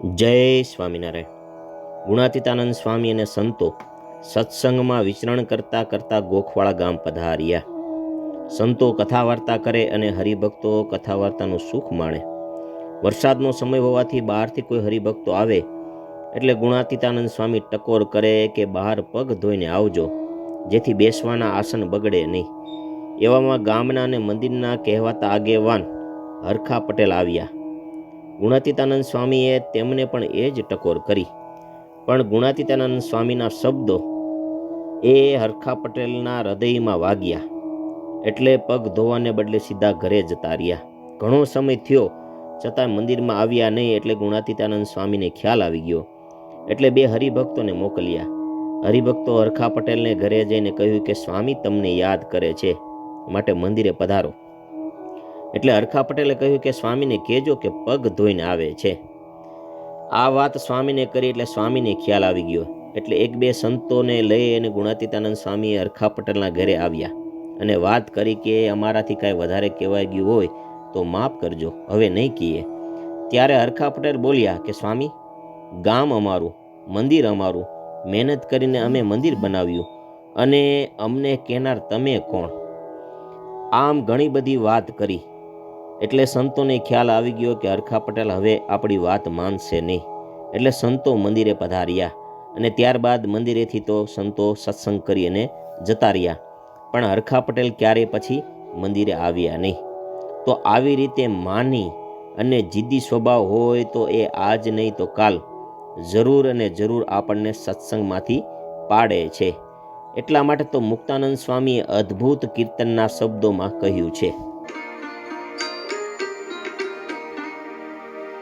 જય સ્વામિનારાયણ. ગુણાતીતાનંદ સ્વામી અને સંતો સત્સંગમાં વિચરણ કરતા કરતા ગોખવાળા ગામ પધાર્યા. સંતો કથા વાર્તા કરે અને હરિભક્તો કથા વાર્તાનું સુખ માણે. વરસાદનો સમય હોવાથી બહારથી કોઈ હરિભક્તો આવે, એટલે ગુણાતીતાનંદ સ્વામી ટકોર કરે કે બહાર પગ ધોઈને આવજો, જેથી બેસવાના આસન બગડે નહીં. એવામાં ગામના અને મંદિરના કહેવાતા આગેવાન હરખા પટેલ આવ્યા. ગુણાતીતાનંદ સ્વામીએ તેમને પણ એ જ ટકોર કરી. પણ ગુણાતીતાનંદ સ્વામીના શબ્દો એ હરખા પટેલના હૃદયમાં વાગ્યા. એટલે પગ ધોવાને બદલે સીધા ઘરે જતા રહ્યા. ઘણો સમય થયો, છતાં મંદિરમાં આવ્યા નહીં એટલે ગુણાતીતાનંદ સ્વામીને ખ્યાલ આવી ગયો. એટલે બે હરિભક્તોને મોકલ્યા. હરિભક્તો હરખા પટેલને ઘરે જઈને કહ્યું કે, સ્વામી, તમને યાદ કરે છે. માટે મંદિરે પધારો. એટલે હરખા પટેલે કહ્યું કે સ્વામીને કહેજો કે પગ ધોઈને આવે છે. આ વાત સ્વામીને કરી એટલે સ્વામીને ખ્યાલ આવી ગયો. એટલે એક બે સંતોને લઈ અને ગુણાતીતાનંદ સ્વામી હરખા પટેલના ઘરે આવ્યા. અને વાત કરી કે અમારાથી કાંઈ વધારે કહેવાય ગયું હોય તો માફ કરજો, હવે નહીં કહીએ. ત્યારે હરખા પટેલ બોલ્યા કે સ્વામી, ગામ અમારું, મંદિર અમારું, મહેનત કરીને અમે મંદિર બનાવ્યું અને અમને કહેનાર તમે કોણ? આમ ઘણી બધી વાત કરી. એટલે સંતોને ખ્યાલ આવી ગયો કે હરખા પટેલ હવે આપણી વાત માનશે નહીં. એટલે સંતો મંદિરે પધાર્યા અને ત્યારબાદ મંદિરેથી તો સંતો સત્સંગ કરી અને જતા રહ્યા. પણ હરખા પટેલ ક્યારે પછી મંદિરે આવ્યા નહીં? તો આવી રીતે માની અને જિદ્દી સ્વભાવ હોય તો એ આજ નહીં તો કાલ જરૂર અને જરૂર આપણને સત્સંગમાંથી પાડે છે. એટલા માટે તો મુક્તાનંદ સ્વામીએ અદ્ભુત કીર્તનના શબ્દોમાં કહ્યું છે.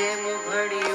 જેમ ઘડી